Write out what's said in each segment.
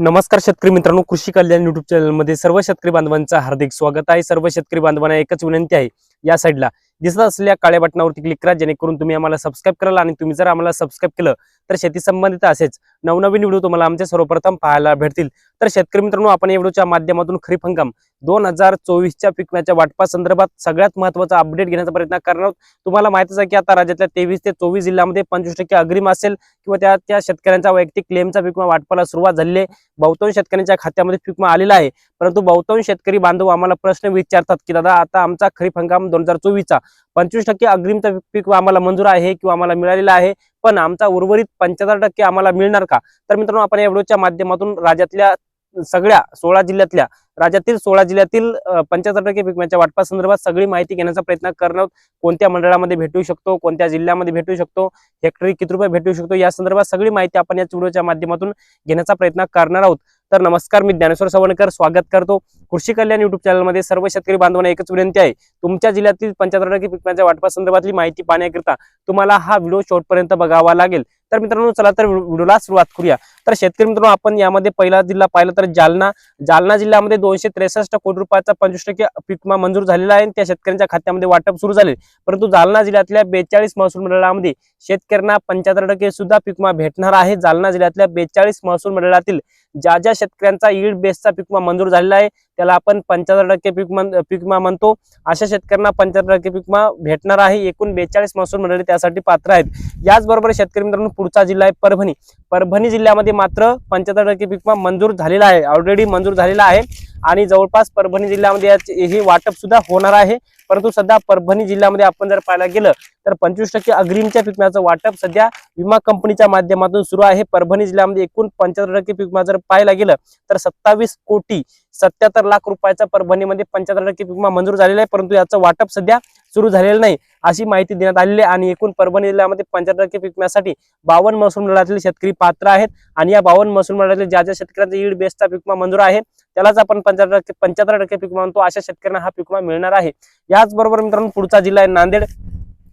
नमस्कार शेतकरी मित्रांनो कृषी कल्याण युट्यूब चॅनलमध्ये सर्व शेतकरी बांधवांचं हार्दिक स्वागत आहे. सर्व शेतकरी बांधवांना एकच विनंती आहे या साईडला दिसत असलेल्या काळ्या बटनावरती क्लिक करा जेणेकरून तुम्ही आम्हाला सबस्क्राईब कराल आणि तुम्ही जर आम्हाला सबस्क्राईब केलं तर शेती संबंधित असेच नवनवीन व्हिडिओ तुम्हाला आमचे सर्वप्रथम पाहायला भेटतील. तर शेतकरी मित्रांनो आपण या व्हिडिओच्या माध्यमातून खरीप हंगाम दोन हजार चोवीसच्या पिकण्याच्या वाटपा संदर्भात सगळ्यात महत्त्वाचा अपडेट घेण्याचा प्रयत्न करणार आहोत. तुम्हाला माहितीच आहे की आता राज्यातल्या तेवीस ते चोवीस जिल्ह्यामध्ये पंचवीस टक्के अग्रिम असेल किंवा त्या त्या शेतकऱ्यांचा वैयक्तिक क्लेमचा पिकमा वाटपाला सुरुवात झालेली आहे. बहुतांश शेतकऱ्यांच्या खात्यामध्ये पिकमा आलेला आहे. परंतु बहुतांश शेतकरी बांधव आम्हाला प्रश्न विचारतात की दादा आता आमचा खरीप हंगाम दोन हजार चोवीसचा. पंचवीस टक्के अग्रिमचा पीक आम्हाला मंजूर आहे किंवा आम्हाला मिळालेला आहे पण आमचा उर्वरित पंच्याहत्तर टक्के आम्हाला मिळणार का? तर मित्रांनो आपण या व्हिडिओच्या माध्यमातून राज्यातल्या सगळ्या सोळा जिल्ह्यातल्या राज्यातील सोळा जिल्ह्यातील पंच्याहत्तर टक्के पिकम्याच्या वाटपा संदर्भात सगळी माहिती घेण्याचा प्रयत्न करणार. आहोत कोणत्या मंडळामध्ये भेटू शकतो कोणत्या जिल्ह्यामध्ये भेटू शकतो हेक्टरी किती रुपये भेटू शकतो या संदर्भात सगळी माहिती आपण या व्हिडिओच्या माध्यमातून घेण्याचा प्रयत्न करणार आहोत. तर नमस्कार मी ज्ञानेश्वर सवणकर स्वागत करतो. कृषी कल्याण युट्यूब चॅनलमध्ये सर्व शेतकरी बांधवांना एकच विनंती आहे. तुमच्या जिल्ह्यातील पंच्याहत्तर टक्के पिकम्याच्या वाटपा संदर्भातली माहिती पाहण्याकरिता तुम्हाला हा व्हिडिओ शेवटपर्यंत बघावा लागेल. तर मित्रांनो चला तर व्हिडिओला सुरुवात करूया. तर शेतकरी मित्रांनो आपण यामध्ये पहिला जिल्हा पाहिला तर जालना. जालना जिल्ह्यामध्ये दोनशे त्रेसष्ट कोटी रुपयाचा पंचवीस टक्के पिकमा मंजूर झालेला आहे आणि त्या शेतकऱ्यांच्या खात्यामध्ये वाटप सुरू झाले परंतु जालना जिल्ह्यातल्या बेचाळीस महसूल मंडळामध्ये शेतकऱ्यांना पंच्याहत्तर टक्के सुद्धा पिकमा भेटणार आहे. जालना जिल्ह्यातल्या बेचाळीस महसूल मंडळातील ज्या ज्या शेतकऱ्यांचा ईड बेसचा पिकमा मंजूर झालेला आहे त्याला आपण पंच्याहत्तर टक्के पिकमा पिकमा म्हणतो. अशा शेतकऱ्यांना पंच्याहत्तर टक्के पिकमा भेटणार आहे. एकूण बेचाळीस महसूल मंडळी त्यासाठी पात्र आहेत. याचबरोबर शेतकरी मित्रांनो पुढचा जिल्हा आहे परभणी. परभणी जिल्ह्यामध्ये मात्र पंच्याहत्तर टक्के पिकमा मंजूर झालेला आहे. ऑलरेडी मंजूर झालेला आहे. आणि जवळपास परभणी जिल्ह्यामध्ये याचे- हे वाटप सुद्धा होणार आहे. परंतु सध्या परभणी जिल्ह्यामध्ये आपण जर पाहायला गेलं तर पंचवीस टक्के अग्रिमच्या पिकम्याचं वाटप सध्या विमा कंपनीच्या माध्यमातून सुरू आहे. परभणी जिल्ह्यामध्ये एकूण पंच्याहत्तर टक्के पिकमा जर पाहायला गेलं तर सत्तावीस कोटी सत्याहत्तर लाख रुपयाचा परभणीमध्ये पंच्याहत्तर टक्के पिकमा मंजूर झालेला आहे. परंतु याचं वाटप सध्या सुरू झालेलं नाही. अशी माहिती देण्यात आलेली आहे आणि एकूण परभणी जिल्ह्यामध्ये पंच्याहत्तर टक्के पिकण्यासाठी बावन्न महसूल मंडळातील शेतकरी पात्र आहेत आणि या बावन्न महसूल मंडळातील ज्या ज्या शेतकऱ्यांचा ईड बेसचा पिकमा मंजूर आहे त्यालाच आपण पंच्याहत्तर टक्के पंच्याहत्तर टक्के पिकमा म्हणतो. अशा शेतकऱ्यांना हा पिकमा मिळणार आहे. याचबरोबर मित्रांनो पुढचा जिल्हा आहे नांदेड.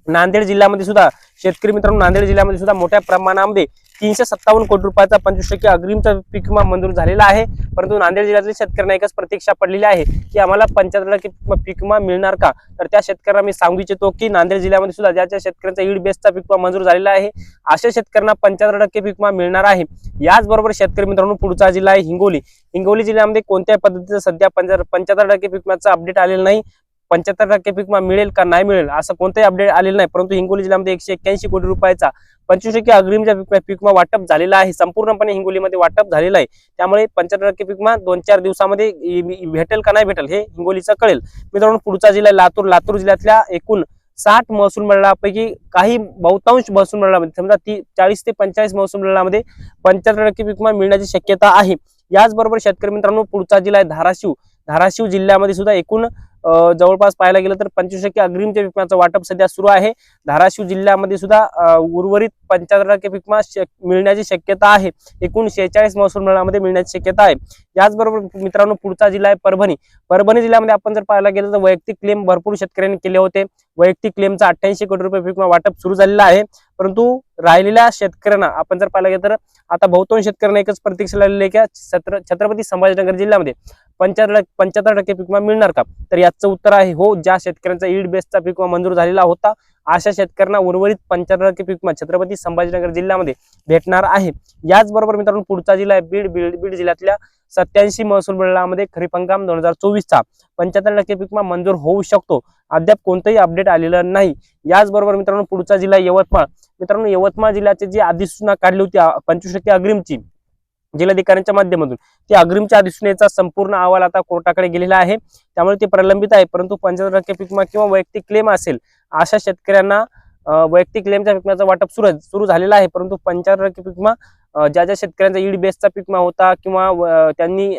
नांदेड जिल्ह्यामध्ये सुद्धा शेतकरी मित्रांनो नांदेड जिल्ह्यामध्ये सुद्धा मोठ्या प्रमाणामध्ये तीनशे सत्तावन्न कोटी रुपयाचा पंचवीस टक्के अग्रिमचा विमा मंजूर झालेला आहे. परंतु नांदेड जिल्ह्यातील शेतकऱ्यांना एकच प्रतीक्षा पडलेली आहे की आम्हाला पंच्याहत्तर टक्के पीक विमा मिळणार का? तर त्या शेतकऱ्यांना मी सांगू इच्छितो की नांदेड जिल्ह्यामध्ये सुद्धा ज्या ज्या शेतकऱ्यांचा ईड बेसचा पिकमा मंजूर झालेला आहे अशा शेतकऱ्यांना पंच्याहत्तर टक्के पिकमा मिळणार आहे. याचबरोबर शेतकरी मित्रांनो पुढचा जिल्हा आहे हिंगोली. हिंगोली जिल्ह्यामध्ये कोणत्याही पद्धतीचं सध्या पंच्याहत्तर टक्के पिकमाचं अपडेट आलेला नाही. पंच्याहत्तर टक्के पिकमा मिळेल का नाही मिळेल असं कोणतंही अपडेट आलेलं नाही. परंतु हिंगोली जिल्ह्यामध्ये एकशे एक्क्याऐंशी कोटी रुपयाचा पंचवीस टक्के अग्रिमच्या पीकमा वाटप झालेला आहे. संपूर्णपणे हिंगोलीमध्ये वाटप झालेलं आहे. त्यामुळे पंच्याहत्तर टक्के पीकमा दोन चार दिवसामध्ये भेटेल का नाही भेटेल हे हिंगोलीचं कळेल. मित्रांनो पुढचा जिल्हा लातूर. लातूर जिल्ह्यातल्या एकूण साठ महसूल मंडळापैकी काही बहुतांश महसूल मंडळामध्ये समजा ती चाळीस ते पंचेचाळीस महसूल मंडळामध्ये पंच्याहत्तर टक्के पीकमा मिळण्याची शक्यता आहे. याचबरोबर शेतकरी मित्रांनो पुढचा जिल्हा आहे धाराशिव. धाराशिव जिल्ह्यामध्ये सुद्धा एकूण जवळपास पाहायला गेलं तर पंचवीस टक्के अग्रिमच्या पिकमाचं वाटप सध्या सुरू आहे. धाराशिव जिल्ह्यामध्ये सुद्धा उर्वरित पंच्याहत्तर टक्के पिकमा मिळण्याची शक्यता आहे. एकूण शेहेचाळीस महसूल मंडळामध्ये मिळण्याची शक्यता आहे. याचबरोबर मित्रांनो पुढचा जिल्हा आहे परभणी. परभणी जिल्ह्यामध्ये आपण जर पाहायला गेलं तर वैयक्तिक क्लेम भरपूर शेतकऱ्यांनी केले होते. वैयक्तिक क्लेमचा अठ्ठ्याऐंशी कोटी रुपये पिकमा वाटप सुरू झालेला आहे. परंतु राहिलेल्या शेतकऱ्यांना आपण जर पाहायला गेलं तर आता बहुतांश शेतकऱ्यांना एकच प्रतीक्षा लागलेली आहे की छत्र छत्रपती संभाजीनगर जिल्ह्यामध्ये. पंच्याहत्तर पंच्याहत्तर टक्के पिकमा मिळणार का? तर याचं उत्तर आहे हो ज्या शेतकऱ्यांचा ईड बेसचा पिकमा मंजूर झालेला होता अशा शेतकऱ्यांना उर्वरित पंच्याहत्तर टक्के पिकमा छत्रपती संभाजीनगर जिल्ह्यामध्ये भेटणार आहे. याचबरोबर मित्रांनो पुढचा जिल्हा आहे बीड बीड बीड जिल्ह्यातल्या सत्याऐंशी महसूल मंडळामध्ये खरीप हंगाम दोन हजार चोवीसचा. पंच्याहत्तर टक्के पिकमा मंजूर होऊ शकतो. अद्याप कोणतंही अपडेट आलेलं नाही. याचबरोबर मित्रांनो पुढचा जिल्हा यवतमाळ. मित्रांनो यवतमाळ जिल्ह्याची जी अधिसूचना काढली होती पंचवीस टक्के अग्रिमची. जिल्हाधिकाऱ्यांच्या माध्यमातून. ते अग्रिमच्या अधिसूचनेचा संपूर्ण अहवाल आता कोर्टाकडे गेलेला आहे. त्यामुळे ते प्रलंबित आहे परंतु पंच्याहत्तर टक्के पिकमा किंवा वैयक्तिक क्लेम असेल अशा शेतकऱ्यांना वैयक्तिक क्लेमच्या पिकम्याचं वाटप सुरू सुरू झालेलं आहे. परंतु पंच्याहत्तर टक्के पिकमा ज्या ज्या शेतकऱ्यांचा ईड बेसचा पिकमा होता किंवा त्यांनी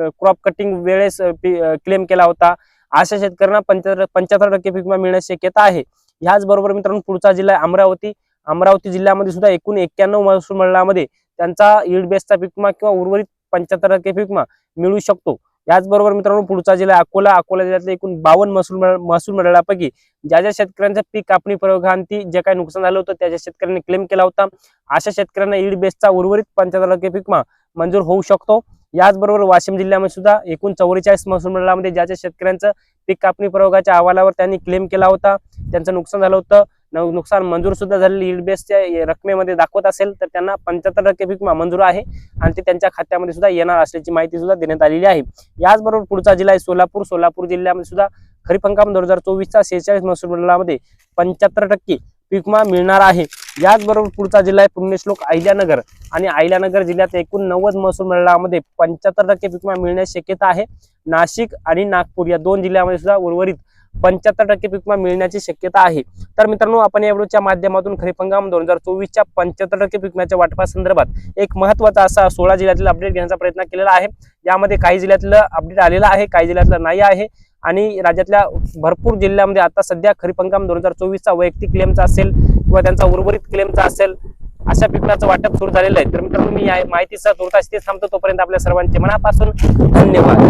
क्रॉप कटिंग वेळेस क्लेम केला होता अशा शेतकऱ्यांना पंच्याहत्तर पंच्याहत्तर टक्के पिकमा मिळण्याची शक्यता आहे. ह्याचबरोबर मित्रांनो पुढचा जिल्हा आहे अमरावती. अमरावती जिल्ह्यामध्ये सुद्धा एकूण एक्क्याण्णव महसूल मंडळामध्ये त्यांचा ईड बेसचा पिकमा किंवा उर्वरित पंच्याहत्तर टक्के पिकमा मिळू शकतो. याचबरोबर मित्रांनो पुढचा जिल्हा अकोला. अकोला जिल्ह्यातले एकूण बावन्न महसूल महसूल मंडळापैकी ज्या ज्या शेतकऱ्यांचं पीक कापणी प्रयोगांती जे काही नुकसान झालं होतं त्या ज्या शेतकऱ्यांनी क्लेम केला होता अशा शेतकऱ्यांना ईड बेसचा उर्वरित पंच्याहत्तर टक्के पिकमा मंजूर होऊ शकतो. याचबरोबर वाशिम जिल्ह्यामध्ये सुद्धा एकूण चौवेचाळीस महसूल मंडळामध्ये ज्या ज्या शेतकऱ्यांचं पीक कापणी प्रयोगाच्या अहवालावर त्यांनी क्लेम केला होता त्यांचं नुकसान झालं होतं नुकसान मंजूर सुद्धा झालेली ईल्ड बेसच्या रकमेमध्ये दाखवत असेल तर त्यांना पंच्याहत्तर टक्के पीक विमा मंजूर आहे आणि ते त्यांच्या खात्यामध्ये सुद्धा येणार असल्याची माहिती सुद्धा देण्यात आलेली आहे. याचबरोबर पुढचा जिल्हा आहे सोलापूर. सोलापूर जिल्ह्यामध्ये सुद्धा खरीप हंगाम दोन हजार चोवीसचा शेहेचाळीस महसूल मंडळामध्ये पंच्याहत्तर टक्के पीकमा मिळणार आहे. याचबरोबर पुढचा जिल्हा आहे पुण्यश्लोक अहिल्यानगर आणि अहिल्यानगर जिल्ह्यात एकूण नव्वद महसूल मंडळामध्ये पंच्याहत्तर टक्के पीक मिळण्याची शक्यता आहे. नाशिक आणि नागपूर या दोन जिल्ह्यामध्ये सुद्धा उर्वरित पंच्याहत्तर टक्के पीक मिळण्याची शक्यता आहे. तर मित्रांनो आपण या व्हिडिओच्या माध्यमातून खरीप हंगाम दोन हजार चोवीसच्या पंच्याहत्तर टक्के पिकम्याच्या वाटपासंदर्भात एक महत्त्वाचा असा सोळा जिल्ह्यातील अपडेट घेण्याचा प्रयत्न केलेला आहे. यामध्ये काही जिल्ह्यातलं अपडेट आलेलं आहे काही जिल्ह्यातलं नाही आहे. आणि राज्यातल्या भरपूर जिल्ह्यामध्ये आता सध्या खरीप हंगाम दोन हजार चोवीसचा वैयक्तिक क्लेमचा असेल किंवा त्यांचा उर्वरित क्लेमचा असेल अशा पिकाचं वाटप सुरू झालेलं आहे. तर मित्रांनो मी या माहितीसह तुर्तास थांबतो. तोपर्यंत आपल्या सर्वांचे मनापासून धन्यवाद.